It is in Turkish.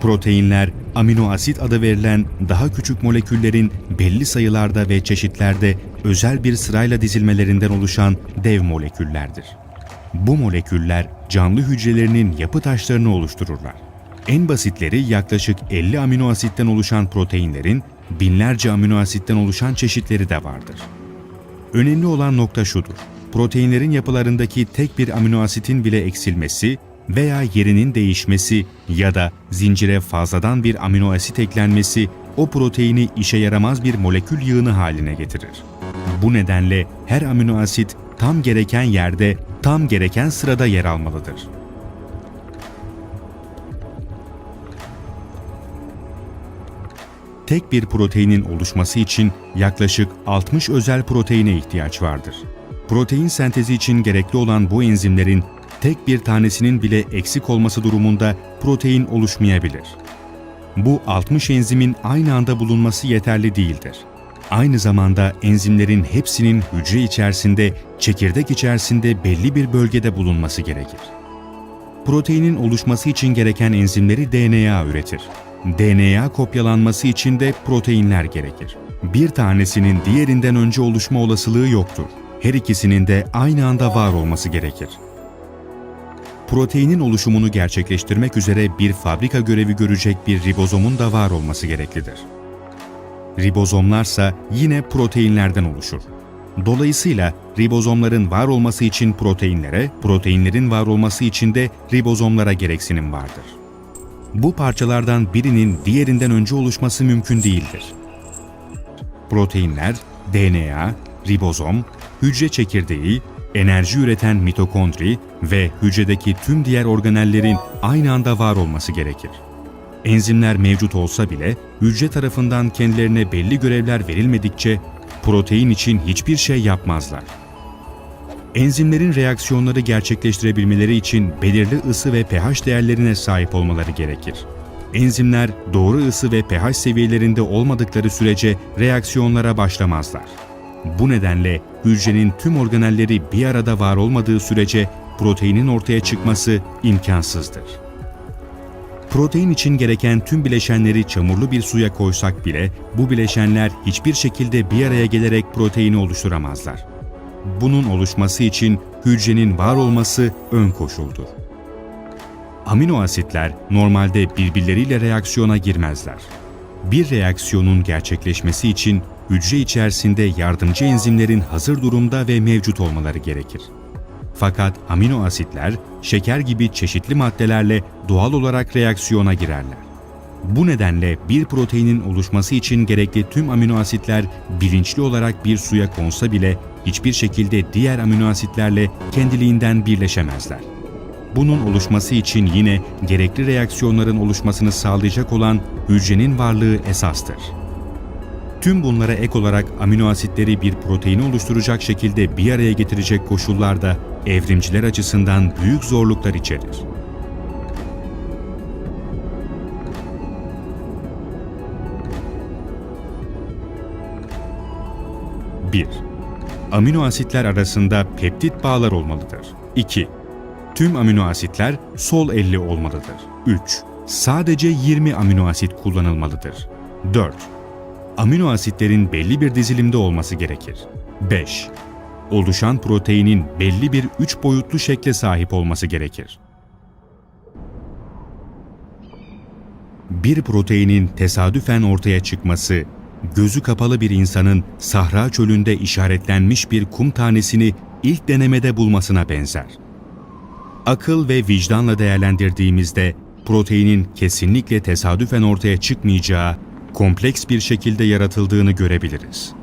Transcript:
Proteinler, amino asit adı verilen daha küçük moleküllerin belli sayılarda ve çeşitlerde özel bir sırayla dizilmelerinden oluşan dev moleküllerdir. Bu moleküller canlı hücrelerinin yapı taşlarını oluştururlar. En basitleri yaklaşık 50 amino asitten oluşan proteinlerin binlerce amino asitten oluşan çeşitleri de vardır. Önemli olan nokta şudur. Proteinlerin yapılarındaki tek bir amino asitin bile eksilmesi veya yerinin değişmesi ya da zincire fazladan bir amino asit eklenmesi o proteini işe yaramaz bir molekül yığını haline getirir. Bu nedenle her amino asit tam gereken yerde, tam gereken sırada yer almalıdır. tek bir proteinin oluşması için yaklaşık 60 özel proteine ihtiyaç vardır. Protein sentezi için gerekli olan bu enzimlerin tek bir tanesinin bile eksik olması durumunda protein oluşmayabilir. Bu 60 enzimin aynı anda bulunması yeterli değildir. Aynı zamanda enzimlerin hepsinin hücre içerisinde, çekirdek içerisinde belli bir bölgede bulunması gerekir. Proteinin oluşması için gereken enzimleri DNA üretir. DNA kopyalanması için de proteinler gerekir. Bir tanesinin diğerinden önce oluşma olasılığı yoktur. Her ikisinin de aynı anda var olması gerekir. Proteinin oluşumunu gerçekleştirmek üzere bir fabrika görevi görecek bir ribozomun da var olması gereklidir. Ribozomlarsa yine proteinlerden oluşur. Dolayısıyla ribozomların var olması için proteinlere, proteinlerin var olması için de ribozomlara gereksinim vardır. Bu parçalardan birinin diğerinden önce oluşması mümkün değildir. Proteinler, DNA, ribozom, hücre çekirdeği, enerji üreten mitokondri ve hücredeki tüm diğer organellerin aynı anda var olması gerekir. Enzimler mevcut olsa bile hücre tarafından kendilerine belli görevler verilmedikçe protein için hiçbir şey yapmazlar. Enzimlerin reaksiyonları gerçekleştirebilmeleri için belirli ısı ve pH değerlerine sahip olmaları gerekir. Enzimler doğru ısı ve pH seviyelerinde olmadıkları sürece reaksiyonlara başlamazlar. Bu nedenle hücrenin tüm organelleri bir arada var olmadığı sürece proteinin ortaya çıkması imkansızdır. Protein için gereken tüm bileşenleri çamurlu bir suya koysak bile bu bileşenler hiçbir şekilde bir araya gelerek proteini oluşturamazlar. Bunun oluşması için hücrenin var olması ön koşuldur. Amino asitler normalde birbirleriyle reaksiyona girmezler. Bir reaksiyonun gerçekleşmesi için hücre içerisinde yardımcı enzimlerin hazır durumda ve mevcut olmaları gerekir. Fakat amino asitler şeker gibi çeşitli maddelerle doğal olarak reaksiyona girerler. Bu nedenle bir proteinin oluşması için gerekli tüm amino asitler bilinçli olarak bir suya konsa bile hiçbir şekilde diğer amino asitlerle kendiliğinden birleşemezler. Bunun oluşması için yine gerekli reaksiyonların oluşmasını sağlayacak olan hücrenin varlığı esastır. Tüm bunlara ek olarak amino asitleri bir proteini oluşturacak şekilde bir araya getirecek koşullar da evrimciler açısından büyük zorluklar içerir. Bir, Amino asitler arasında peptit bağlar olmalıdır. 2. Tüm amino asitler sol elli olmalıdır. 3. Sadece 20 amino asit kullanılmalıdır. 4. Amino asitlerin belli bir dizilimde olması gerekir. 5. Oluşan proteinin belli bir üç boyutlu şekle sahip olması gerekir. Bir proteinin tesadüfen ortaya çıkması, gözü kapalı bir insanın Sahra çölünde işaretlenmiş bir kum tanesini ilk denemede bulmasına benzer. Akıl ve vicdanla değerlendirdiğimizde proteinin kesinlikle tesadüfen ortaya çıkmayacağı, kompleks bir şekilde yaratıldığını görebiliriz.